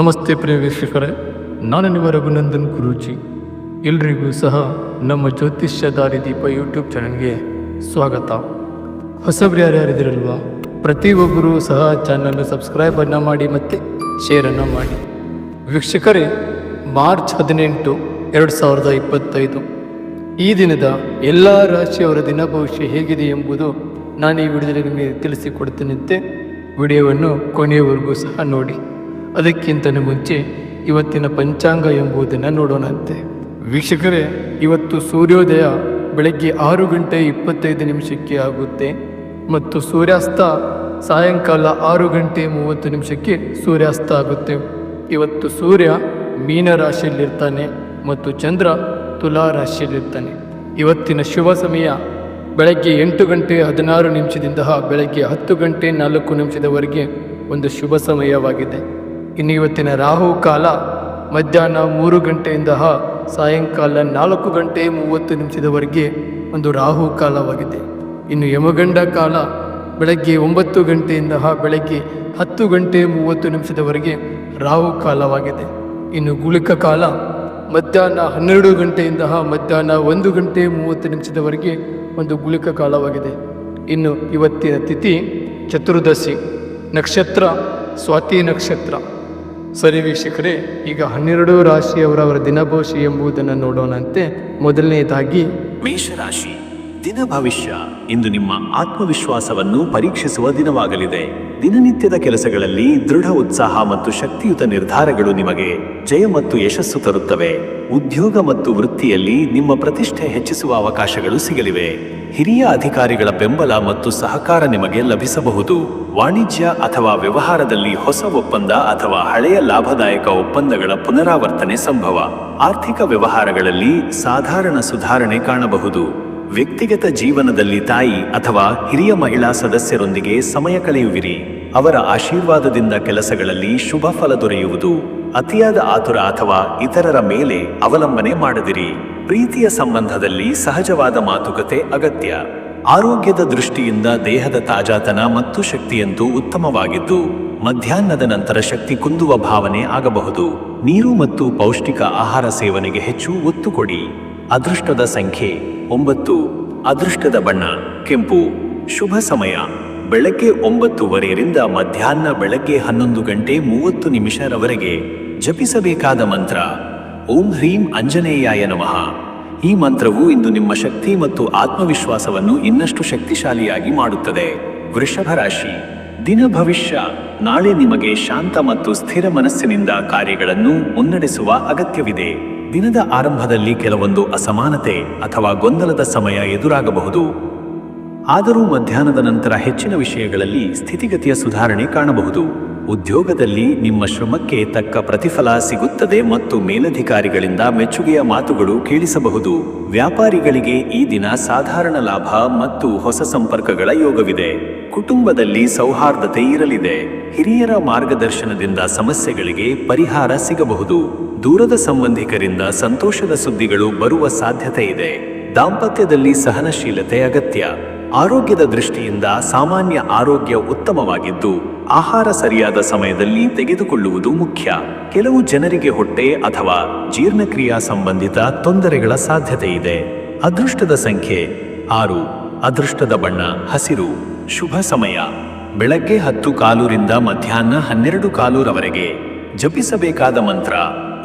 ನಮಸ್ತೆ ಪ್ರಿಯ ವೀಕ್ಷಕರೇ, ನಾನು ನಿಮ್ಮ ರಘುನಂದನ್ ಗುರೂಜಿ ಎಲ್ರಿಗೂ ಸಹ ನಮ್ಮ ಜ್ಯೋತಿಷ್ಯ ದಾರಿದೀಪ ಯೂಟ್ಯೂಬ್ ಚಾನಲ್ಗೆ ಸ್ವಾಗತ. ಹೊಸಬ್ರು ಯಾರ್ಯಾರಿದಿರಲ್ವಾ ಪ್ರತಿಯೊಬ್ಬರೂ ಸಹ ಚಾನಲ್ ಸಬ್ಸ್ಕ್ರೈಬನ್ನು ಮಾಡಿ ಮತ್ತು ಶೇರನ್ನು ಮಾಡಿ. ವೀಕ್ಷಕರೇ, ಮಾರ್ಚ್ ಹದಿನೆಂಟು, ಎರಡು ಸಾವಿರದ ಇಪ್ಪತ್ತೈದು. ಈ ದಿನದ ಎಲ್ಲ ರಾಶಿಯವರ ದಿನ ಭವಿಷ್ಯ ಹೇಗಿದೆ ಎಂಬುದು ನಾನು ಈ ವಿಡಿಯೋದಲ್ಲಿ ನಿಮಗೆ ತಿಳಿಸಿಕೊಡ್ತೇನೆ ವಿಡಿಯೋವನ್ನು ಕೊನೆಯವರೆಗೂ ಸಹ ನೋಡಿ. ಅದಕ್ಕಿಂತ ಮುಂಚೆ ಇವತ್ತಿನ ಪಂಚಾಂಗ ಎಂಬುದನ್ನು ನೋಡೋಣಂತೆ. ವೀಕ್ಷಕರೇ ಇವತ್ತು ಸೂರ್ಯೋದಯ ಬೆಳಗ್ಗೆ ಆರು ಗಂಟೆ ಇಪ್ಪತ್ತೈದು ನಿಮಿಷಕ್ಕೆ ಆಗುತ್ತೆ ಮತ್ತು ಸೂರ್ಯಾಸ್ತ ಸಾಯಂಕಾಲ ಆರು ಗಂಟೆ ಮೂವತ್ತು ನಿಮಿಷಕ್ಕೆ ಸೂರ್ಯಾಸ್ತ ಆಗುತ್ತೆ. ಇವತ್ತು ಸೂರ್ಯ ಮೀನ ರಾಶಿಯಲ್ಲಿರ್ತಾನೆ ಮತ್ತು ಚಂದ್ರ ತುಲಾ ರಾಶಿಯಲ್ಲಿರ್ತಾನೆ. ಇವತ್ತಿನ ಶುಭ ಸಮಯ ಬೆಳಗ್ಗೆ ಎಂಟು ಗಂಟೆ ಹದಿನಾರು ನಿಮಿಷದಿಂದ ಬೆಳಗ್ಗೆ ಹತ್ತು ಗಂಟೆ ನಾಲ್ಕು ನಿಮಿಷದವರೆಗೆ ಒಂದು ಶುಭ ಸಮಯವಾಗಿದೆ. ಇನ್ನು ಇವತ್ತಿನ ರಾಹು ಕಾಲ ಮಧ್ಯಾಹ್ನ ಮೂರು ಗಂಟೆಯಿಂದ ಸಾಯಂಕಾಲ ನಾಲ್ಕು ಗಂಟೆ ಮೂವತ್ತು ನಿಮಿಷದವರೆಗೆ ಒಂದು ರಾಹು ಕಾಲವಾಗಿದೆ ಇನ್ನು ಯಮಗಂಡ ಕಾಲ ಬೆಳಗ್ಗೆ ಒಂಬತ್ತು ಗಂಟೆಯಿಂದ ಬೆಳಗ್ಗೆ ಹತ್ತು ಗಂಟೆ ಮೂವತ್ತು ನಿಮಿಷದವರೆಗೆ ರಾಹು ಕಾಲವಾಗಿದೆ ಇನ್ನು ಗುಳಿಕ ಕಾಲ ಮಧ್ಯಾಹ್ನ ಹನ್ನೆರಡು ಗಂಟೆಯಿಂದ ಮಧ್ಯಾಹ್ನ ಒಂದು ಗಂಟೆ ಮೂವತ್ತು ನಿಮಿಷದವರೆಗೆ ಒಂದು ಗುಳಿಕ ಕಾಲವಾಗಿದೆ. ಇನ್ನು ಇವತ್ತಿನ ತಿಥಿ ಚತುರ್ದಶಿ ನಕ್ಷತ್ರ, ಸ್ವಾತಿ ನಕ್ಷತ್ರ. ಸರಿ ವೀಕ್ಷಕರೇ, ಈಗ ಹನ್ನೆರಡು ರಾಶಿಯವರವರ ದಿನಭೋಷಿ ಎಂಬುದನ್ನು ನೋಡೋಣಂತೆ. ಮೊದಲನೆಯದಾಗಿ ಮೇಷರಾಶಿ, ದಿನ ಭವಿಷ್ಯ ಇಂದು ನಿಮ್ಮ ಆತ್ಮವಿಶ್ವಾಸವನ್ನು ಪರೀಕ್ಷಿಸುವ ದಿನವಾಗಲಿದೆ. ದಿನನಿತ್ಯದ ಕೆಲಸಗಳಲ್ಲಿ ದೃಢ ಉತ್ಸಾಹ ಮತ್ತು ಶಕ್ತಿಯುತ ನಿರ್ಧಾರಗಳು ನಿಮಗೆ ಜಯ ಮತ್ತು ಯಶಸ್ಸು ತರುತ್ತವೆ. ಉದ್ಯೋಗ ಮತ್ತು ವೃತ್ತಿಯಲ್ಲಿ ನಿಮ್ಮ ಪ್ರತಿಷ್ಠೆ ಹೆಚ್ಚಿಸುವ ಅವಕಾಶಗಳು ಸಿಗಲಿವೆ. ಹಿರಿಯ ಅಧಿಕಾರಿಗಳ ಬೆಂಬಲ ಮತ್ತು ಸಹಕಾರ ನಿಮಗೆ ಲಭಿಸಬಹುದು. ವಾಣಿಜ್ಯ ಅಥವಾ ವ್ಯವಹಾರದಲ್ಲಿ ಹೊಸ ಒಪ್ಪಂದ ಅಥವಾ ಹಳೆಯ ಲಾಭದಾಯಕ ಒಪ್ಪಂದಗಳ ಪುನರಾವರ್ತನೆ ಸಂಭವ. ಆರ್ಥಿಕ ವ್ಯವಹಾರಗಳಲ್ಲಿ ಸಾಧಾರಣ ಸುಧಾರಣೆ ಕಾಣಬಹುದು. ವ್ಯಕ್ತಿಗತ ಜೀವನದಲ್ಲಿ ತಾಯಿ ಅಥವಾ ಹಿರಿಯ ಮಹಿಳಾ ಸದಸ್ಯರೊಂದಿಗೆ ಸಮಯ ಕಳೆಯುವಿರಿ. ಅವರ ಆಶೀರ್ವಾದದಿಂದ ಕೆಲಸಗಳಲ್ಲಿ ಶುಭ ಫಲ ದೊರೆಯುವುದು, ಅತಿಯಾದ ಆತುರ ಅಥವಾ ಇತರರ ಮೇಲೆ ಅವಲಂಬನೆ ಮಾಡದಿರಿ. ಪ್ರೀತಿಯ ಸಂಬಂಧದಲ್ಲಿ ಸಹಜವಾದ ಮಾತುಕತೆ ಅಗತ್ಯ. ಆರೋಗ್ಯದ ದೃಷ್ಟಿಯಿಂದ ದೇಹದ ತಾಜಾತನ ಮತ್ತು ಶಕ್ತಿಯಂತೂ ಉತ್ತಮವಾಗಿದ್ದು, ಮಧ್ಯಾಹ್ನದ ನಂತರ ಶಕ್ತಿ ಕುಂದುವ ಭಾವನೆ ಆಗಬಹುದು. ನೀರು ಮತ್ತು ಪೌಷ್ಟಿಕ ಆಹಾರ ಸೇವನೆಗೆ ಹೆಚ್ಚು ಒತ್ತು ಕೊಡಿ. ಅದೃಷ್ಟದ ಸಂಖ್ಯೆ ಒಂಬತ್ತು. ಅದೃಷ್ಟದ ಬಣ್ಣ ಕೆಂಪು. ಶುಭ ಸಮಯ ಬೆಳಗ್ಗೆ ಒಂಬತ್ತುವರೆಯರಿಂದ ಮಧ್ಯಾಹ್ನ ಬೆಳಗ್ಗೆ ಹನ್ನೊಂದು ಗಂಟೆ ಮೂವತ್ತು ನಿಮಿಷರವರೆಗೆ ಜಪಿಸಬೇಕಾದ ಮಂತ್ರ ಓಂ ಹ್ರೀಂ ಅಂಜನೇಯಾಯ ನಮಃ. ಈ ಮಂತ್ರವು ಇಂದು ನಿಮ್ಮ ಶಕ್ತಿ ಮತ್ತು ಆತ್ಮವಿಶ್ವಾಸವನ್ನು ಇನ್ನಷ್ಟು ಶಕ್ತಿಶಾಲಿಯಾಗಿ ಮಾಡುತ್ತದೆ. ವೃಷಭ ರಾಶಿ, ದಿನ ಭವಿಷ್ಯ, ನಾಳೆ ನಿಮಗೆ ಶಾಂತ ಮತ್ತು ಸ್ಥಿರ ಮನಸ್ಸಿನಿಂದ ಕಾರ್ಯಗಳನ್ನು ಮುನ್ನಡೆಸುವ ಅಗತ್ಯವಿದೆ. ದಿನದ ಆರಂಭದಲ್ಲಿ ಕೆಲವೊಂದು ಅಸಮಾನತೆ ಅಥವಾ ಗೊಂದಲದ ಸಮಯ ಎದುರಾಗಬಹುದು. ಆದರೂ ಮಧ್ಯಾಹ್ನದ ನಂತರ ಹೆಚ್ಚಿನ ವಿಷಯಗಳಲ್ಲಿ ಸ್ಥಿತಿಗತಿಯ ಸುಧಾರಣೆ ಕಾಣಬಹುದು. ಉದ್ಯೋಗದಲ್ಲಿ ನಿಮ್ಮ ಶ್ರಮಕ್ಕೆ ತಕ್ಕ ಪ್ರತಿಫಲ ಸಿಗುತ್ತದೆ ಮತ್ತು ಮೇಲಧಿಕಾರಿಗಳಿಂದ ಮೆಚ್ಚುಗೆಯ ಮಾತುಗಳು ಕೇಳಿಸಬಹುದು. ವ್ಯಾಪಾರಿಗಳಿಗೆ ಈ ದಿನ ಸಾಧಾರಣ ಲಾಭ ಮತ್ತು ಹೊಸ ಸಂಪರ್ಕಗಳ ಯೋಗವಿದೆ. ಕುಟುಂಬದಲ್ಲಿ ಸೌಹಾರ್ದತೆ ಇರಲಿದೆ. ಹಿರಿಯರ ಮಾರ್ಗದರ್ಶನದಿಂದ ಸಮಸ್ಯೆಗಳಿಗೆ ಪರಿಹಾರ ಸಿಗಬಹುದು. ದೂರದ ಸಂಬಂಧಿಕರಿಂದ ಸಂತೋಷದ ಸುದ್ದಿಗಳು ಬರುವ ಸಾಧ್ಯತೆ ಇದೆ. ದಾಂಪತ್ಯದಲ್ಲಿ ಸಹನಶೀಲತೆ ಅಗತ್ಯ. ಆರೋಗ್ಯದ ದೃಷ್ಟಿಯಿಂದ ಸಾಮಾನ್ಯ ಆರೋಗ್ಯ ಉತ್ತಮವಾಗಿದ್ದು, ಆಹಾರ ಸರಿಯಾದ ಸಮಯದಲ್ಲಿ ತೆಗೆದುಕೊಳ್ಳುವುದು ಮುಖ್ಯ. ಕೆಲವು ಜನರಿಗೆ ಹೊಟ್ಟೆ ಅಥವಾ ಜೀರ್ಣಕ್ರಿಯಾ ಸಂಬಂಧಿತ ತೊಂದರೆಗಳ ಸಾಧ್ಯತೆ ಇದೆ ಅದೃಷ್ಟದ ಸಂಖ್ಯೆ, ಆರು. ಅದೃಷ್ಟದ ಬಣ್ಣ, ಹಸಿರು. ಶುಭ ಸಮಯ. ಬೆಳಗ್ಗೆ ಹತ್ತು ಕಾಲೂರಿಂದ ಮಧ್ಯಾಹ್ನ ಹನ್ನೆರಡು ಕಾಲೂರವರೆಗೆ ಜಪಿಸಬೇಕಾದ ಮಂತ್ರ,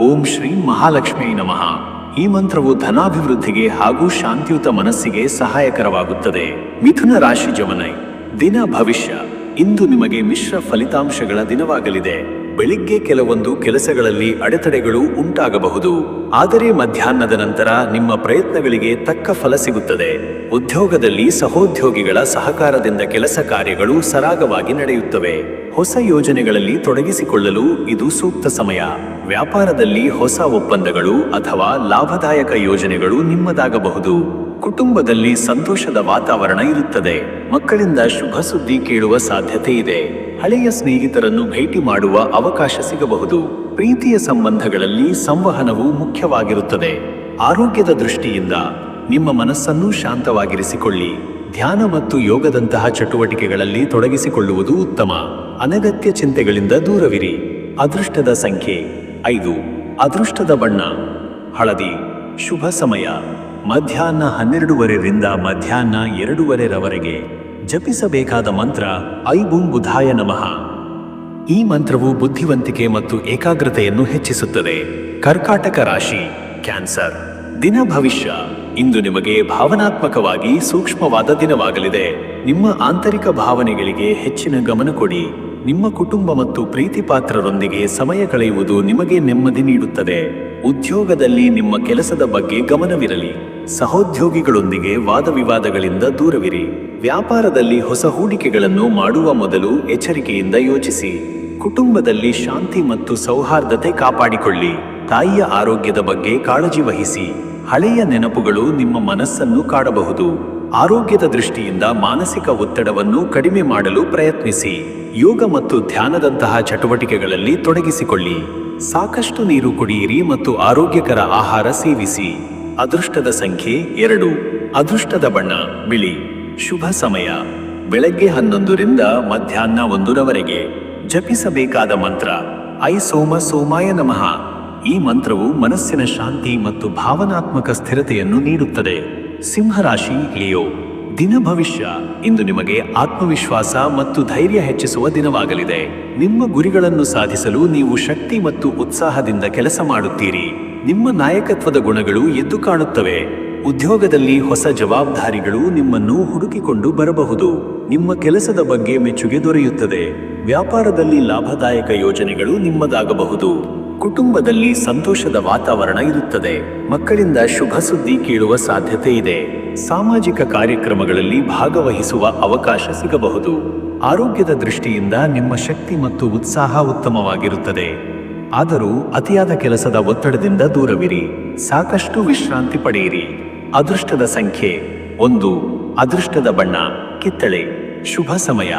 ಓಂ ಶ್ರೀ ಮಹಾಲಕ್ಷ್ಮೀ ನಮಃ. ಈ ಮಂತ್ರವು ಧನಾಭಿವೃದ್ಧಿಗೆ ಹಾಗೂ ಶಾಂತಿಯುತ ಮನಸ್ಸಿಗೆ ಸಹಾಯಕರವಾಗುತ್ತದೆ. ಮಿಥುನ ರಾಶಿ ಜಮನೈ ದಿನ ಭವಿಷ್ಯ. ಇಂದು ನಿಮಗೆ ಮಿಶ್ರ ಫಲಿತಾಂಶಗಳ ದಿನವಾಗಲಿದೆ. ಬೆಳಿಗ್ಗೆ ಕೆಲವೊಂದು ಕೆಲಸಗಳಲ್ಲಿ ಅಡೆತಡೆಗಳು ಉಂಟಾಗಬಹುದು. ಆದರೆ ಮಧ್ಯಾಹ್ನದ ನಂತರ ನಿಮ್ಮ ಪ್ರಯತ್ನಗಳಿಗೆ ತಕ್ಕ ಫಲ ಸಿಗುತ್ತದೆ. ಉದ್ಯೋಗದಲ್ಲಿ ಸಹೋದ್ಯೋಗಿಗಳ ಸಹಕಾರದಿಂದ ಕೆಲಸ ಕಾರ್ಯಗಳು ಸರಾಗವಾಗಿ ನಡೆಯುತ್ತವೆ. ಹೊಸ ಯೋಜನೆಗಳಲ್ಲಿ ತೊಡಗಿಸಿಕೊಳ್ಳಲು ಇದು ಸೂಕ್ತ ಸಮಯ. ವ್ಯಾಪಾರದಲ್ಲಿ ಹೊಸ ಒಪ್ಪಂದಗಳು ಅಥವಾ ಲಾಭದಾಯಕ ಯೋಜನೆಗಳು ನಿಮ್ಮದಾಗಬಹುದು. ಕುಟುಂಬದಲ್ಲಿ ಸಂತೋಷದ ವಾತಾವರಣ ಇರುತ್ತದೆ. ಮಕ್ಕಳಿಂದ ಶುಭ ಸುದ್ದಿ ಕೇಳುವ ಸಾಧ್ಯತೆ ಇದೆ. ಹಳೆಯ ಸ್ನೇಹಿತರನ್ನು ಭೇಟಿ ಮಾಡುವ ಅವಕಾಶ ಸಿಗಬಹುದು. ಪ್ರೀತಿಯ ಸಂಬಂಧಗಳಲ್ಲಿ ಸಂವಹನವು ಮುಖ್ಯವಾಗಿರುತ್ತದೆ. ಆರೋಗ್ಯದ ದೃಷ್ಟಿಯಿಂದ ನಿಮ್ಮ ಮನಸ್ಸನ್ನು ಶಾಂತವಾಗಿರಿಸಿಕೊಳ್ಳಿ. ಧ್ಯಾನ ಮತ್ತು ಯೋಗದಂತಹ ಚಟುವಟಿಕೆಗಳಲ್ಲಿ ತೊಡಗಿಸಿಕೊಳ್ಳುವುದು ಉತ್ತಮ. ಅನಗತ್ಯ ಚಿಂತೆಗಳಿಂದ ದೂರವಿರಿ. ಅದೃಷ್ಟದ ಸಂಖ್ಯೆ ಐದು. ಅದೃಷ್ಟದ ಬಣ್ಣ. ಹಳದಿ. ಶುಭ ಸಮಯ. ಮಧ್ಯಾಹ್ನ ಹನ್ನೆರಡುವರೆಯಿಂದ ಮಧ್ಯಾಹ್ನ ಎರಡೂವರೆರವರೆಗೆ. ಜಪಿಸಬೇಕಾದ ಮಂತ್ರ ಐಬುಂ ಬುಧಾಯ ನಮಃ. ಈ ಮಂತ್ರವು ಬುದ್ಧಿವಂತಿಕೆ ಮತ್ತು ಏಕಾಗ್ರತೆಯನ್ನು ಹೆಚ್ಚಿಸುತ್ತದೆ. ಕರ್ಕಾಟಕ ರಾಶಿ, ಕ್ಯಾನ್ಸರ್. ದಿನ ಭವಿಷ್ಯ. ಇಂದು ನಿಮಗೆ ಭಾವನಾತ್ಮಕವಾಗಿ ಸೂಕ್ಷ್ಮವಾದ ದಿನವಾಗಲಿದೆ. ನಿಮ್ಮ ಆಂತರಿಕ ಭಾವನೆಗಳಿಗೆ ಹೆಚ್ಚಿನ ಗಮನ ಕೊಡಿ. ನಿಮ್ಮ ಕುಟುಂಬ ಮತ್ತು ಪ್ರೀತಿ ಪಾತ್ರರೊಂದಿಗೆ ಸಮಯ ಕಳೆಯುವುದು ನಿಮಗೆ ನೆಮ್ಮದಿ ನೀಡುತ್ತದೆ. ಉದ್ಯೋಗದಲ್ಲಿ ನಿಮ್ಮ ಕೆಲಸದ ಬಗ್ಗೆ ಗಮನವಿರಲಿ. ಸಹೋದ್ಯೋಗಿಗಳೊಂದಿಗೆ ವಾದ ವಿವಾದಗಳಿಂದ ದೂರವಿರಿ. ವ್ಯಾಪಾರದಲ್ಲಿ ಹೊಸ ಹೂಡಿಕೆಗಳನ್ನು ಮಾಡುವ ಮೊದಲು ಎಚ್ಚರಿಕೆಯಿಂದ ಯೋಚಿಸಿ. ಕುಟುಂಬದಲ್ಲಿ ಶಾಂತಿ ಮತ್ತು ಸೌಹಾರ್ದತೆ ಕಾಪಾಡಿಕೊಳ್ಳಿ. ತಾಯಿಯ ಆರೋಗ್ಯದ ಬಗ್ಗೆ ಕಾಳಜಿ ವಹಿಸಿ. ಹಳೆಯ ನೆನಪುಗಳು ನಿಮ್ಮ ಮನಸ್ಸನ್ನು ಕಾಡಬಹುದು. ಆರೋಗ್ಯದ ದೃಷ್ಟಿಯಿಂದ ಮಾನಸಿಕ ಒತ್ತಡವನ್ನು ಕಡಿಮೆ ಮಾಡಲು ಪ್ರಯತ್ನಿಸಿ. ಯೋಗ ಮತ್ತು ಧ್ಯಾನದಂತಹ ಚಟುವಟಿಕೆಗಳಲ್ಲಿ ತೊಡಗಿಸಿಕೊಳ್ಳಿ. ಸಾಕಷ್ಟು ನೀರು ಕುಡಿಯಿರಿ ಮತ್ತು ಆರೋಗ್ಯಕರ ಆಹಾರ ಸೇವಿಸಿ. ಅದೃಷ್ಟದ ಸಂಖ್ಯೆ ಎರಡು. ಅದೃಷ್ಟದ ಬಣ್ಣ, ಬಿಳಿ. ಶುಭ ಸಮಯ. ಬೆಳಗ್ಗೆ ಹನ್ನೊಂದರಿಂದ ಮಧ್ಯಾಹ್ನ ಒಂದರವರೆಗೆ. ಜಪಿಸಬೇಕಾದ ಮಂತ್ರ, ಐ ಸೋಮ ಸೋಮಾಯ ನಮಃ. ಈ ಮಂತ್ರವು ಮನಸ್ಸಿನ ಶಾಂತಿ ಮತ್ತು ಭಾವನಾತ್ಮಕ ಸ್ಥಿರತೆಯನ್ನು ನೀಡುತ್ತದೆ. ಸಿಂಹರಾಶಿ ಲಿಯೋ ದಿನ ಭವಿಷ್ಯ ಇಂದು ನಿಮಗೆ ಆತ್ಮವಿಶ್ವಾಸ ಮತ್ತು ಧೈರ್ಯ ಹೆಚ್ಚಿಸುವ ದಿನವಾಗಲಿದೆ. ನಿಮ್ಮ ಗುರಿಗಳನ್ನು ಸಾಧಿಸಲು ನೀವು ಶಕ್ತಿ ಮತ್ತು ಉತ್ಸಾಹದಿಂದ ಕೆಲಸ ಮಾಡುತ್ತೀರಿ. ನಿಮ್ಮ ನಾಯಕತ್ವದ ಗುಣಗಳು ಎದ್ದು ಕಾಣುತ್ತವೆ. ಉದ್ಯೋಗದಲ್ಲಿ ಹೊಸ ಜವಾಬ್ದಾರಿಗಳು ನಿಮ್ಮನ್ನು ಹುಡುಕಿಕೊಂಡು ಬರಬಹುದು. ನಿಮ್ಮ ಕೆಲಸದ ಬಗ್ಗೆ ಮೆಚ್ಚುಗೆ ದೊರೆಯುತ್ತದೆ. ವ್ಯಾಪಾರದಲ್ಲಿ ಲಾಭದಾಯಕ ಯೋಜನೆಗಳು ನಿಮ್ಮದಾಗಬಹುದು. ಕುಟುಂಬದಲ್ಲಿ ಸಂತೋಷದ ವಾತಾವರಣ ಇರುತ್ತದೆ. ಮಕ್ಕಳಿಂದ ಶುಭ ಸುದ್ದಿ ಕೇಳುವ ಸಾಧ್ಯತೆ ಇದೆ. ಸಾಮಾಜಿಕ ಕಾರ್ಯಕ್ರಮಗಳಲ್ಲಿ ಭಾಗವಹಿಸುವ ಅವಕಾಶ ಸಿಗಬಹುದು. ಆರೋಗ್ಯದ ದೃಷ್ಟಿಯಿಂದ ನಿಮ್ಮ ಶಕ್ತಿ ಮತ್ತು ಉತ್ಸಾಹ ಉತ್ತಮವಾಗಿರುತ್ತದೆ. ಆದರೂ ಅತಿಯಾದ ಕೆಲಸದ ಒತ್ತಡದಿಂದ ದೂರವಿರಿ. ಸಾಕಷ್ಟು ವಿಶ್ರಾಂತಿ ಪಡೆಯಿರಿ. ಅದೃಷ್ಟದ ಸಂಖ್ಯೆ ಒಂದು. ಅದೃಷ್ಟದ ಬಣ್ಣ ಕಿತ್ತಳೆ. ಶುಭ ಸಮಯ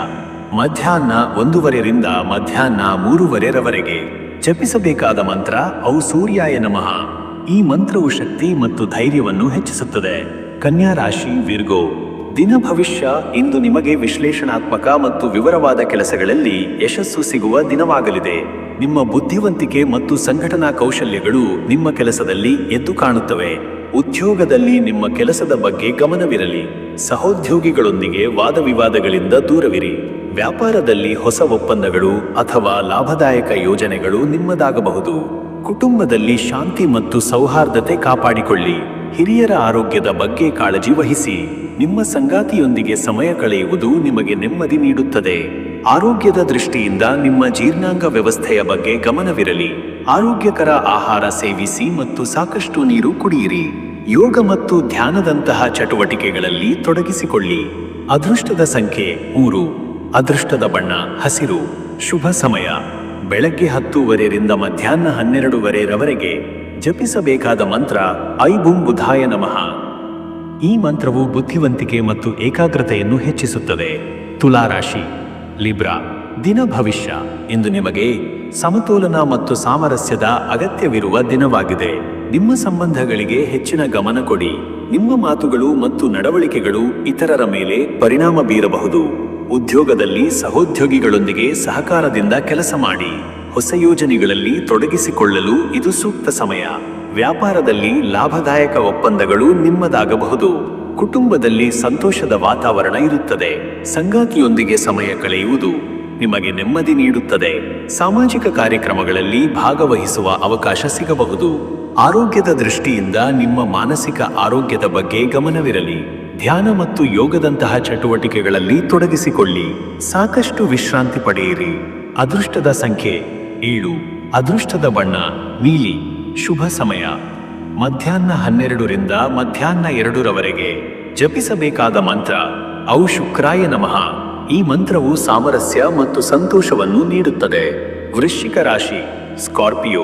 ಮಧ್ಯಾಹ್ನ ಒಂದೂವರೆರಿಂದ ಮಧ್ಯಾಹ್ನ ಮೂರುವರೆರವರೆಗೆ. ಜಪಿಸಬೇಕಾದ ಮಂತ್ರ, ಔ ಸೂರ್ಯಾಯ ನಮಃ. ಈ ಮಂತ್ರವು ಶಕ್ತಿ ಮತ್ತು ಧೈರ್ಯವನ್ನು ಹೆಚ್ಚಿಸುತ್ತದೆ. ಕನ್ಯಾ ರಾಶಿ, ವಿರ್ಗೋ. ದಿನ ಭವಿಷ್ಯ ಇಂದು ನಿಮಗೆ ವಿಶ್ಲೇಷಣಾತ್ಮಕ ಮತ್ತು ವಿವರವಾದ ಕೆಲಸಗಳಲ್ಲಿ ಯಶಸ್ಸು ಸಿಗುವ ದಿನವಾಗಲಿದೆ. ನಿಮ್ಮ ಬುದ್ಧಿವಂತಿಕೆ ಮತ್ತು ಸಂಘಟನಾ ಕೌಶಲ್ಯಗಳು ನಿಮ್ಮ ಕೆಲಸದಲ್ಲಿ ಎದ್ದು ಕಾಣುತ್ತವೆ. ಉದ್ಯೋಗದಲ್ಲಿ ನಿಮ್ಮ ಕೆಲಸದ ಬಗ್ಗೆ ಗಮನವಿರಲಿ. ಸಹೋದ್ಯೋಗಿಗಳೊಂದಿಗೆ ವಾದ ವಿವಾದಗಳಿಂದ ದೂರವಿರಿ. ವ್ಯಾಪಾರದಲ್ಲಿ ಹೊಸ ಒಪ್ಪಂದಗಳು ಅಥವಾ ಲಾಭದಾಯಕ ಯೋಜನೆಗಳು ನಿಮ್ಮದಾಗಬಹುದು. ಕುಟುಂಬದಲ್ಲಿ ಶಾಂತಿ ಮತ್ತು ಸೌಹಾರ್ದತೆ ಕಾಪಾಡಿಕೊಳ್ಳಿ. ಹಿರಿಯರ ಆರೋಗ್ಯದ ಬಗ್ಗೆ ಕಾಳಜಿ ವಹಿಸಿ. ನಿಮ್ಮ ಸಂಗಾತಿಯೊಂದಿಗೆ ಸಮಯ ಕಳೆಯುವುದು ನಿಮಗೆ ನೆಮ್ಮದಿ ನೀಡುತ್ತದೆ. ಆರೋಗ್ಯದ ದೃಷ್ಟಿಯಿಂದ ನಿಮ್ಮ ಜೀರ್ಣಾಂಗ ವ್ಯವಸ್ಥೆಯ ಬಗ್ಗೆ ಗಮನವಿರಲಿ. ಆರೋಗ್ಯಕರ ಆಹಾರ ಸೇವಿಸಿ ಮತ್ತು ಸಾಕಷ್ಟು ನೀರು ಕುಡಿಯಿರಿ. ಯೋಗ ಮತ್ತು ಧ್ಯಾನದಂತಹ ಚಟುವಟಿಕೆಗಳಲ್ಲಿ ತೊಡಗಿಸಿಕೊಳ್ಳಿ. ಅದೃಷ್ಟದ ಸಂಖ್ಯೆ ಮೂರು. ಅದೃಷ್ಟದ ಬಣ್ಣ, ಹಸಿರು, ಶುಭ ಸಮಯ, ಬೆಳಗ್ಗೆ ಹತ್ತೂವರೆರಿಂದ ಮಧ್ಯಾಹ್ನ ಹನ್ನೆರಡೂವರೆರವರೆಗೆ ಜಪಿಸಬೇಕಾದ ಮಂತ್ರ ಐಬುಂ ಬುಧಾಯ ನಮಃ. ಈ ಮಂತ್ರವು ಬುದ್ಧಿವಂತಿಕೆ ಮತ್ತು ಏಕಾಗ್ರತೆಯನ್ನು ಹೆಚ್ಚಿಸುತ್ತದೆ. ತುಲಾರಾಶಿ, ಲಿಬ್ರಾ, ದಿನ ಭವಿಷ್ಯ ಇಂದು ನಿಮಗೆ ಸಮತೋಲನ ಮತ್ತು ಸಾಮರಸ್ಯದ ಅಗತ್ಯವಿರುವ ದಿನವಾಗಿದೆ. ನಿಮ್ಮ ಸಂಬಂಧಗಳಿಗೆ ಹೆಚ್ಚಿನ ಗಮನ ಕೊಡಿ. ನಿಮ್ಮ ಮಾತುಗಳು ಮತ್ತು ನಡವಳಿಕೆಗಳು ಇತರರ ಮೇಲೆ ಪರಿಣಾಮ ಬೀರಬಹುದು. ಉದ್ಯೋಗದಲ್ಲಿ ಸಹೋದ್ಯೋಗಿಗಳೊಂದಿಗೆ ಸಹಕಾರದಿಂದ ಕೆಲಸ ಮಾಡಿ, ಹೊಸ ಯೋಜನೆಗಳಲ್ಲಿ ತೊಡಗಿಸಿಕೊಳ್ಳಲು ಇದು ಸೂಕ್ತ ಸಮಯ. ವ್ಯಾಪಾರದಲ್ಲಿ ಲಾಭದಾಯಕ ಒಪ್ಪಂದಗಳು ನಿಮ್ಮದಾಗಬಹುದು. ಕುಟುಂಬದಲ್ಲಿ ಸಂತೋಷದ ವಾತಾವರಣ ಇರುತ್ತದೆ. ಸಂಗಾತಿಯೊಂದಿಗೆ ಸಮಯ ಕಳೆಯುವುದು ನಿಮಗೆ ನೆಮ್ಮದಿ ನೀಡುತ್ತದೆ. ಸಾಮಾಜಿಕ ಕಾರ್ಯಕ್ರಮಗಳಲ್ಲಿ ಭಾಗವಹಿಸುವ ಅವಕಾಶ ಸಿಗಬಹುದು. ಆರೋಗ್ಯದ ದೃಷ್ಟಿಯಿಂದ ನಿಮ್ಮ ಮಾನಸಿಕ ಆರೋಗ್ಯದ ಬಗ್ಗೆ ಗಮನವಿರಲಿ. ಧ್ಯಾನ ಮತ್ತು ಯೋಗದಂತಹ ಚಟುವಟಿಕೆಗಳಲ್ಲಿ ತೊಡಗಿಸಿಕೊಳ್ಳಿ. ಸಾಕಷ್ಟು ವಿಶ್ರಾಂತಿ ಪಡೆಯಿರಿ. ಅದೃಷ್ಟದ ಸಂಖ್ಯೆ ಏಳು. ಅದೃಷ್ಟದ ಬಣ್ಣ ನೀಲಿ. ಶುಭ ಸಮಯ. ಮಧ್ಯಾಹ್ನ ಹನ್ನೆರಡರಿಂದ ಮಧ್ಯಾಹ್ನ ಎರಡರವರೆಗೆ ಜಪಿಸಬೇಕಾದ ಮಂತ್ರ, ಔ ಶುಕ್ರಾಯ ನಮಃ. ಈ ಮಂತ್ರವು ಸಾಮರಸ್ಯ ಮತ್ತು ಸಂತೋಷವನ್ನು ನೀಡುತ್ತದೆ. ವೃಶ್ಚಿಕ ರಾಶಿ, ಸ್ಕಾರ್ಪಿಯೋ,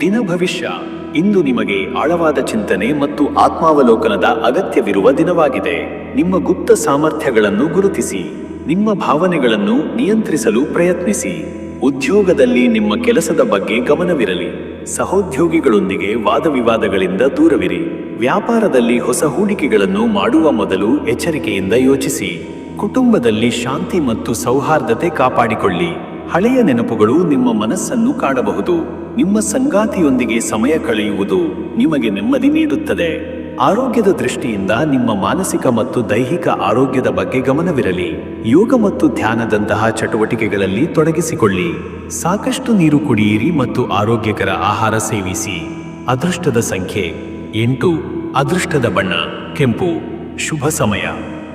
ದಿನ ಭವಿಷ್ಯ. ಇಂದು ನಿಮಗೆ ಆಳವಾದ ಚಿಂತನೆ ಮತ್ತು ಆತ್ಮಾವಲೋಕನದ ಅಗತ್ಯವಿರುವ ದಿನವಾಗಿದೆ. ನಿಮ್ಮ ಗುಪ್ತ ಸಾಮರ್ಥ್ಯಗಳನ್ನು ಗುರುತಿಸಿ, ನಿಮ್ಮ ಭಾವನೆಗಳನ್ನು ನಿಯಂತ್ರಿಸಲು ಪ್ರಯತ್ನಿಸಿ. ಉದ್ಯೋಗದಲ್ಲಿ ನಿಮ್ಮ ಕೆಲಸದ ಬಗ್ಗೆ ಗಮನವಿರಲಿ. ಸಹೋದ್ಯೋಗಿಗಳೊಂದಿಗೆ ವಾದವಿವಾದಗಳಿಂದ ದೂರವಿರಿ. ವ್ಯಾಪಾರದಲ್ಲಿ ಹೊಸ ಹೂಡಿಕೆಗಳನ್ನು ಮಾಡುವ ಮೊದಲು ಎಚ್ಚರಿಕೆಯಿಂದ ಯೋಚಿಸಿ. ಕುಟುಂಬದಲ್ಲಿ ಶಾಂತಿ ಮತ್ತು ಸೌಹಾರ್ದತೆ ಕಾಪಾಡಿಕೊಳ್ಳಿ. ಹಳೆಯ ನೆನಪುಗಳು ನಿಮ್ಮ ಮನಸ್ಸನ್ನು ಕಾಡಬಹುದು. ನಿಮ್ಮ ಸಂಗಾತಿಯೊಂದಿಗೆ ಸಮಯ ಕಳೆಯುವುದು ನಿಮಗೆ ನೆಮ್ಮದಿ ನೀಡುತ್ತದೆ. ಆರೋಗ್ಯದ ದೃಷ್ಟಿಯಿಂದ ನಿಮ್ಮ ಮಾನಸಿಕ ಮತ್ತು ದೈಹಿಕ ಆರೋಗ್ಯದ ಬಗ್ಗೆ ಗಮನವಿರಲಿ. ಯೋಗ ಮತ್ತು ಧ್ಯಾನದಂತಹ ಚಟುವಟಿಕೆಗಳಲ್ಲಿ ತೊಡಗಿಸಿಕೊಳ್ಳಿ. ಸಾಕಷ್ಟು ನೀರು ಕುಡಿಯಿರಿ ಮತ್ತು ಆರೋಗ್ಯಕರ ಆಹಾರ ಸೇವಿಸಿ. ಅದೃಷ್ಟದ ಸಂಖ್ಯೆ ಎಂಟು, ಅದೃಷ್ಟದ ಬಣ್ಣ ಕೆಂಪು. ಶುಭ ಸಮಯ.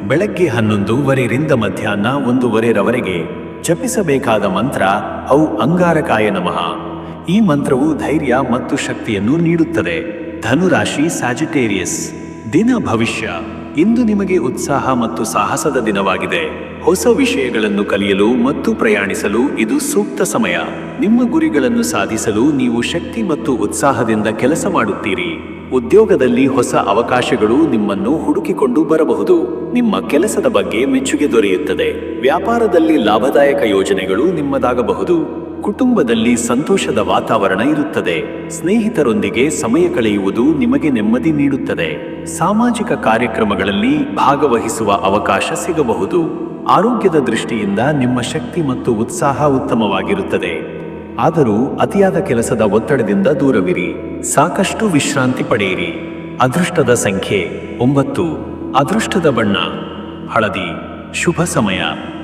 ಬೆಳಗ್ಗೆ ಹನ್ನೊಂದೂವರೆರಿಂದ ಮಧ್ಯಾಹ್ನ ಒಂದೂವರೆರವರೆಗೆ ಜಪಿಸಬೇಕಾದ ಮಂತ್ರ ಔ ಅಂಗಾರಕಾಯ ನಮಃ. ಈ ಮಂತ್ರವು ಧೈರ್ಯ ಮತ್ತು ಶಕ್ತಿಯನ್ನು ನೀಡುತ್ತದೆ. ಧನುರಾಶಿ ಸ್ಯಾಜಿಟೇರಿಯಸ್ ದಿನ ಭವಿಷ್ಯ. ಇಂದು ನಿಮಗೆ ಉತ್ಸಾಹ ಮತ್ತು ಸಾಹಸದ ದಿನವಾಗಿದೆ. ಹೊಸ ವಿಷಯಗಳನ್ನು ಕಲಿಯಲು ಮತ್ತು ಪ್ರಯಾಣಿಸಲು ಇದು ಸೂಕ್ತ ಸಮಯ. ನಿಮ್ಮ ಗುರಿಗಳನ್ನು ಸಾಧಿಸಲು ನೀವು ಶಕ್ತಿ ಮತ್ತು ಉತ್ಸಾಹದಿಂದ ಕೆಲಸ ಮಾಡುತ್ತೀರಿ. ಉದ್ಯೋಗದಲ್ಲಿ ಹೊಸ ಅವಕಾಶಗಳು ನಿಮ್ಮನ್ನು ಹುಡುಕಿಕೊಂಡು ಬರಬಹುದು. ನಿಮ್ಮ ಕೆಲಸದ ಬಗ್ಗೆ ಮೆಚ್ಚುಗೆ ದೊರೆಯುತ್ತದೆ. ವ್ಯಾಪಾರದಲ್ಲಿ ಲಾಭದಾಯಕ ಯೋಜನೆಗಳು ನಿಮ್ಮದಾಗಬಹುದು. ಕುಟುಂಬದಲ್ಲಿ ಸಂತೋಷದ ವಾತಾವರಣ ಇರುತ್ತದೆ. ಸ್ನೇಹಿತರೊಂದಿಗೆ ಸಮಯ ಕಳೆಯುವುದು ನಿಮಗೆ ನೆಮ್ಮದಿ ನೀಡುತ್ತದೆ. ಸಾಮಾಜಿಕ ಕಾರ್ಯಕ್ರಮಗಳಲ್ಲಿ ಭಾಗವಹಿಸುವ ಅವಕಾಶ ಸಿಗಬಹುದು. ಆರೋಗ್ಯದ ದೃಷ್ಟಿಯಿಂದ ನಿಮ್ಮ ಶಕ್ತಿ ಮತ್ತು ಉತ್ಸಾಹ ಉತ್ತಮವಾಗಿರುತ್ತದೆ. ಆದರೂ ಅತಿಯಾದ ಕೆಲಸದ ಒತ್ತಡದಿಂದ ದೂರವಿರಿ. ಸಾಕಷ್ಟು ವಿಶ್ರಾಂತಿ ಪಡೆಯಿರಿ. ಅದೃಷ್ಟದ ಸಂಖ್ಯೆ ಒಂಬತ್ತು. ಅದೃಷ್ಟದ ಬಣ್ಣ. ಹಳದಿ. ಶುಭ ಸಮಯ.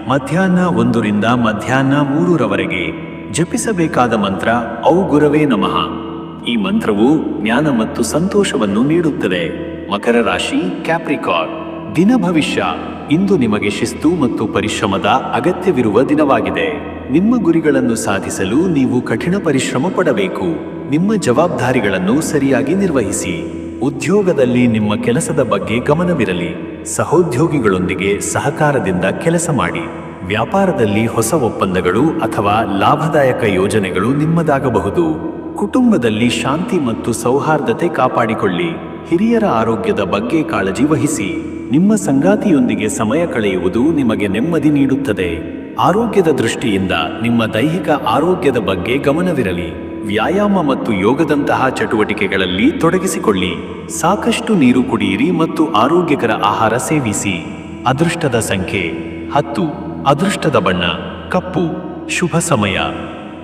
ಮಧ್ಯಾಹ್ನ ಒಂದರಿಂದ ಮಧ್ಯಾಹ್ನ ಮೂರರವರೆಗೆ. ಜಪಿಸಬೇಕಾದ ಮಂತ್ರ, ಔ ಗುರವೇ ನಮಃ. ಈ ಮಂತ್ರವು ಜ್ಞಾನ ಮತ್ತು ಸಂತೋಷವನ್ನು ನೀಡುತ್ತದೆ. ಮಕರ ರಾಶಿ ಕ್ಯಾಪ್ರಿಕಾರ್ ದಿನ ಭವಿಷ್ಯ. ಇಂದು ನಿಮಗೆ ಶಿಸ್ತು ಮತ್ತು ಪರಿಶ್ರಮದ ಅಗತ್ಯವಿರುವ ದಿನವಾಗಿದೆ. ನಿಮ್ಮ ಗುರಿಗಳನ್ನು ಸಾಧಿಸಲು ನೀವು ಕಠಿಣ ಪರಿಶ್ರಮ ಪಡಬೇಕು. ನಿಮ್ಮ ಜವಾಬ್ದಾರಿಗಳನ್ನು ಸರಿಯಾಗಿ ನಿರ್ವಹಿಸಿ. ಉದ್ಯೋಗದಲ್ಲಿ ನಿಮ್ಮ ಕೆಲಸದ ಬಗ್ಗೆ ಗಮನವಿರಲಿ. ಸಹೋದ್ಯೋಗಿಗಳೊಂದಿಗೆ ಸಹಕಾರದಿಂದ ಕೆಲಸ ಮಾಡಿ. ವ್ಯಾಪಾರದಲ್ಲಿ ಹೊಸ ಒಪ್ಪಂದಗಳು ಅಥವಾ ಲಾಭದಾಯಕ ಯೋಜನೆಗಳು ನಿಮ್ಮದಾಗಬಹುದು. ಕುಟುಂಬದಲ್ಲಿ ಶಾಂತಿ ಮತ್ತು ಸೌಹಾರ್ದತೆ ಕಾಪಾಡಿಕೊಳ್ಳಿ. ಹಿರಿಯರ ಆರೋಗ್ಯದ ಬಗ್ಗೆ ಕಾಳಜಿ ವಹಿಸಿ. ನಿಮ್ಮ ಸಂಗಾತಿಯೊಂದಿಗೆ ಸಮಯ ಕಳೆಯುವುದು ನಿಮಗೆ ನೆಮ್ಮದಿ ನೀಡುತ್ತದೆ. ಆರೋಗ್ಯದ ದೃಷ್ಟಿಯಿಂದ ನಿಮ್ಮ ದೈಹಿಕ ಆರೋಗ್ಯದ ಬಗ್ಗೆ ಗಮನವಿರಲಿ. ವ್ಯಾಯಾಮ ಮತ್ತು ಯೋಗದಂತಹ ಚಟುವಟಿಕೆಗಳಲ್ಲಿ ತೊಡಗಿಸಿಕೊಳ್ಳಿ. ಸಾಕಷ್ಟು ನೀರು ಕುಡಿಯಿರಿ ಮತ್ತು ಆರೋಗ್ಯಕರ ಆಹಾರ ಸೇವಿಸಿ. ಅದೃಷ್ಟದ ಸಂಖ್ಯೆ, ಹತ್ತು, ಅದೃಷ್ಟದ ಬಣ್ಣ, ಕಪ್ಪು, ಶುಭ ಸಮಯ.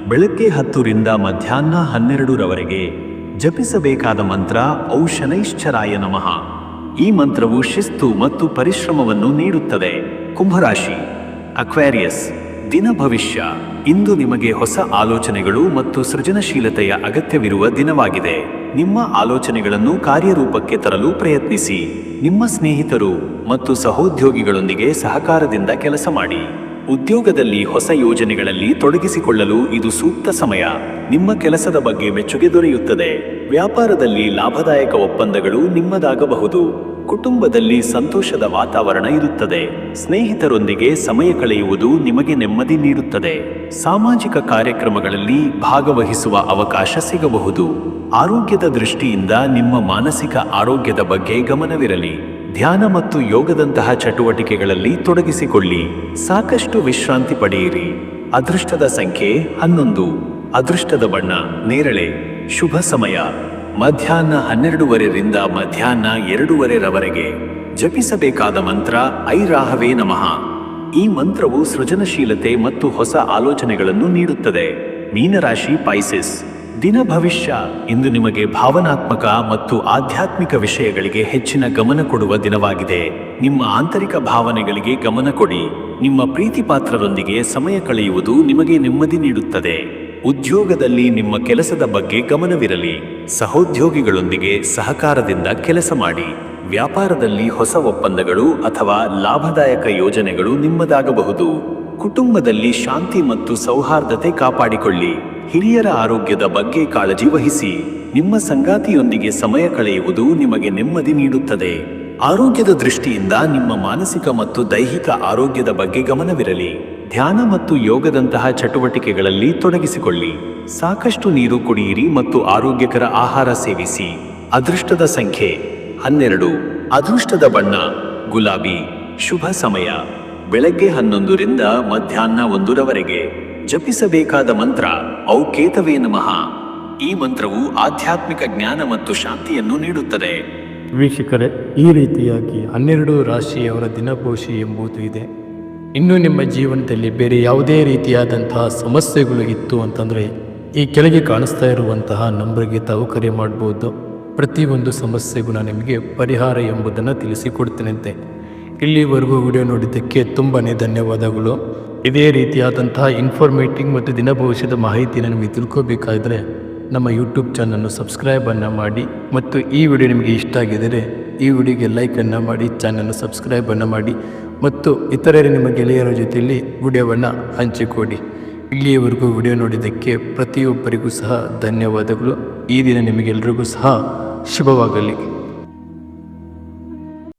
ಬೆಳಗ್ಗೆ ಹತ್ತರಿಂದ ಮಧ್ಯಾಹ್ನ ಹನ್ನೆರಡರವರೆಗೆ ಜಪಿಸಬೇಕಾದ ಮಂತ್ರ ಔಷನೈಶ್ಚರಾಯ ನಮಃ. ಈ ಮಂತ್ರವು ಶಿಸ್ತು ಮತ್ತು ಪರಿಶ್ರಮವನ್ನು ನೀಡುತ್ತದೆ. ಕುಂಭರಾಶಿ. ಅಕ್ವೇರಿಯಸ್, ದಿನ ಭವಿಷ್ಯ, ಇಂದು ನಿಮಗೆ ಹೊಸ ಆಲೋಚನೆಗಳು ಮತ್ತು ಸೃಜನಶೀಲತೆಯ ಅಗತ್ಯವಿರುವ ದಿನವಾಗಿದೆ. ನಿಮ್ಮ ಆಲೋಚನೆಗಳನ್ನು ಕಾರ್ಯರೂಪಕ್ಕೆ ತರಲು ಪ್ರಯತ್ನಿಸಿ. ನಿಮ್ಮ ಸ್ನೇಹಿತರು ಮತ್ತು ಸಹೋದ್ಯೋಗಿಗಳೊಂದಿಗೆ ಸಹಕಾರದಿಂದ ಕೆಲಸ ಮಾಡಿ. ಉದ್ಯೋಗದಲ್ಲಿ ಹೊಸ ಯೋಜನೆಗಳಲ್ಲಿ ತೊಡಗಿಸಿಕೊಳ್ಳಲು ಇದು ಸೂಕ್ತ ಸಮಯ. ನಿಮ್ಮ ಕೆಲಸದ ಬಗ್ಗೆ ಮೆಚ್ಚುಗೆ ದೊರೆಯುತ್ತದೆ. ವ್ಯಾಪಾರದಲ್ಲಿ ಲಾಭದಾಯಕ ಒಪ್ಪಂದಗಳು ನಿಮ್ಮದಾಗಬಹುದು. ಕುಟುಂಬದಲ್ಲಿ ಸಂತೋಷದ ವಾತಾವರಣ ಇರುತ್ತದೆ. ಸ್ನೇಹಿತರೊಂದಿಗೆ ಸಮಯ ಕಳೆಯುವುದು ನಿಮಗೆ ನೆಮ್ಮದಿ ನೀಡುತ್ತದೆ. ಸಾಮಾಜಿಕ ಕಾರ್ಯಕ್ರಮಗಳಲ್ಲಿ ಭಾಗವಹಿಸುವ ಅವಕಾಶ ಸಿಗಬಹುದು. ಆರೋಗ್ಯದ ದೃಷ್ಟಿಯಿಂದ ನಿಮ್ಮ ಮಾನಸಿಕ ಆರೋಗ್ಯದ ಬಗ್ಗೆ ಗಮನವಿರಲಿ. ಧ್ಯಾನ ಮತ್ತು ಯೋಗದಂತಹ ಚಟುವಟಿಕೆಗಳಲ್ಲಿ ತೊಡಗಿಸಿಕೊಳ್ಳಿ. ಸಾಕಷ್ಟು ವಿಶ್ರಾಂತಿ ಪಡೆಯಿರಿ. ಅದೃಷ್ಟದ ಸಂಖ್ಯೆ ಹನ್ನೊಂದು. ಅದೃಷ್ಟದ ಬಣ್ಣ ನೇರಳೆ. ಶುಭ ಸಮಯ. ಮಧ್ಯಾಹ್ನ ಹನ್ನೆರಡೂವರೆರಿಂದ ಮಧ್ಯಾಹ್ನ ಎರಡೂವರೆರವರೆಗೆ ಜಪಿಸಬೇಕಾದ ಮಂತ್ರ ಐರಾಹವೇ ನಮಃ ಈ ಮಂತ್ರವು ಸೃಜನಶೀಲತೆ ಮತ್ತು ಹೊಸ ಆಲೋಚನೆಗಳನ್ನು ನೀಡುತ್ತದೆ. ಮೀನರಾಶಿ ಪೈಸಿಸ್ ದಿನ ಭವಿಷ್ಯ ಇಂದು ನಿಮಗೆ ಭಾವನಾತ್ಮಕ ಮತ್ತು ಆಧ್ಯಾತ್ಮಿಕ ವಿಷಯಗಳಿಗೆ ಹೆಚ್ಚಿನ ಗಮನ ಕೊಡುವ ದಿನವಾಗಿದೆ. ನಿಮ್ಮ ಆಂತರಿಕ ಭಾವನೆಗಳಿಗೆ ಗಮನ ಕೊಡಿ. ನಿಮ್ಮ ಪ್ರೀತಿಪಾತ್ರರೊಂದಿಗೆ ಸಮಯ ಕಳೆಯುವುದು ನಿಮಗೆ ನೆಮ್ಮದಿ ನೀಡುತ್ತದೆ. ಉದ್ಯೋಗದಲ್ಲಿ ನಿಮ್ಮ ಕೆಲಸದ ಬಗ್ಗೆ ಗಮನವಿರಲಿ. ಸಹೋದ್ಯೋಗಿಗಳೊಂದಿಗೆ ಸಹಕಾರದಿಂದ ಕೆಲಸ ಮಾಡಿ. ವ್ಯಾಪಾರದಲ್ಲಿ ಹೊಸ ಒಪ್ಪಂದಗಳು ಅಥವಾ ಲಾಭದಾಯಕ ಯೋಜನೆಗಳು ನಿಮ್ಮದಾಗಬಹುದು. ಕುಟುಂಬದಲ್ಲಿ ಶಾಂತಿ ಮತ್ತು ಸೌಹಾರ್ದತೆ ಕಾಪಾಡಿಕೊಳ್ಳಿ. ಹಿರಿಯರ ಆರೋಗ್ಯದ ಬಗ್ಗೆ ಕಾಳಜಿ ವಹಿಸಿ. ನಿಮ್ಮ ಸಂಗಾತಿಯೊಂದಿಗೆ ಸಮಯ ಕಳೆಯುವುದು ನಿಮಗೆ ನೆಮ್ಮದಿ ನೀಡುತ್ತದೆ. ಆರೋಗ್ಯದ ದೃಷ್ಟಿಯಿಂದ ನಿಮ್ಮ ಮಾನಸಿಕ ಮತ್ತು ದೈಹಿಕ ಆರೋಗ್ಯದ ಬಗ್ಗೆ ಗಮನವಿರಲಿ. ಧ್ಯಾನ ಮತ್ತು ಯೋಗದಂತಹ ಚಟುವಟಿಕೆಗಳಲ್ಲಿ ತೊಡಗಿಸಿಕೊಳ್ಳಿ. ಸಾಕಷ್ಟು ನೀರು ಕುಡಿಯಿರಿ ಮತ್ತು ಆರೋಗ್ಯಕರ ಆಹಾರ ಸೇವಿಸಿ. ಅದೃಷ್ಟದ ಸಂಖ್ಯೆ ಹನ್ನೆರಡು. ಅದೃಷ್ಟದ ಬಣ್ಣ ಗುಲಾಬಿ. ಶುಭ ಸಮಯ ಬೆಳಗ್ಗೆ ಹನ್ನೊಂದರಿಂದ ಮಧ್ಯಾಹ್ನ ಒಂದರವರೆಗೆ. ಜಪಿಸಬೇಕಾದ ಮಂತ್ರ ಔಕೇತವೇ ನಮಃ. ಈ ಮಂತ್ರವು ಆಧ್ಯಾತ್ಮಿಕ ಜ್ಞಾನ ಮತ್ತು ಶಾಂತಿಯನ್ನು ನೀಡುತ್ತದೆ. ವೀಕ್ಷಕರೇ, ಈ ರೀತಿಯಾಗಿ ಹನ್ನೆರಡು ರಾಶಿಯವರ ದಿನಪೋಷಿ ಎಂಬುದು ಇದೆ. ಇನ್ನೂ ನಿಮ್ಮ ಜೀವನದಲ್ಲಿ ಬೇರೆ ಯಾವುದೇ ರೀತಿಯಾದಂತಹ ಸಮಸ್ಯೆಗಳು ಇತ್ತು ಅಂತಂದರೆ ಈ ಕೆಳಗೆ ಕಾಣಿಸ್ತಾ ಇರುವಂತಹ ನಂಬರ್ಗೆ ತಾವು ಕರೆ ಮಾಡ್ಬೋದು. ಪ್ರತಿಯೊಂದು ಸಮಸ್ಯೆಗೂ ನಾನು ನಿಮಗೆ ಪರಿಹಾರ ಎಂಬುದನ್ನು ತಿಳಿಸಿಕೊಡ್ತೇನಂತೆ. ಇಲ್ಲಿವರೆಗೂ ವಿಡಿಯೋ ನೋಡಿದ್ದಕ್ಕೆ ತುಂಬಾ ಧನ್ಯವಾದಗಳು. ಇದೇ ರೀತಿಯಾದಂತಹ ಇನ್ಫಾರ್ಮೇಟಿಂಗ್ ಮತ್ತು ದಿನ ಭವಿಷ್ಯದ ಮಾಹಿತಿಯನ್ನು ನಿಮಗೆ ತಿಳ್ಕೋಬೇಕಾದರೆ ನಮ್ಮ ಯೂಟ್ಯೂಬ್ ಚಾನಲ್ನ ಸಬ್ಸ್ಕ್ರೈಬನ್ನು ಮಾಡಿ ಮತ್ತು ಈ ವಿಡಿಯೋ ನಿಮಗೆ ಇಷ್ಟ ಆಗಿದ್ದರೆ ಈ ವಿಡಿಯೋಗೆ ಲೈಕನ್ನು ಮಾಡಿ, ಚಾನಲನ್ನು ಸಬ್ಸ್ಕ್ರೈಬನ್ನು ಮಾಡಿ. ಮತ್ತು ಇತರರು ನಿಮ್ಮ ಗೆಳೆಯರ ಜೊತೆಯಲ್ಲಿ ವಿಡಿಯೋವನ್ನು ಹಂಚಿಕೊಡಿ ಇಲ್ಲಿಯವರೆಗೂ ವಿಡಿಯೋ ನೋಡಿದ್ದಕ್ಕೆ ಪ್ರತಿಯೊಬ್ಬರಿಗೂ ಸಹ ಧನ್ಯವಾದಗಳು. ಈ ದಿನ ನಿಮಗೆಲ್ಲರಿಗೂ ಸಹ ಶುಭವಾಗಲಿ.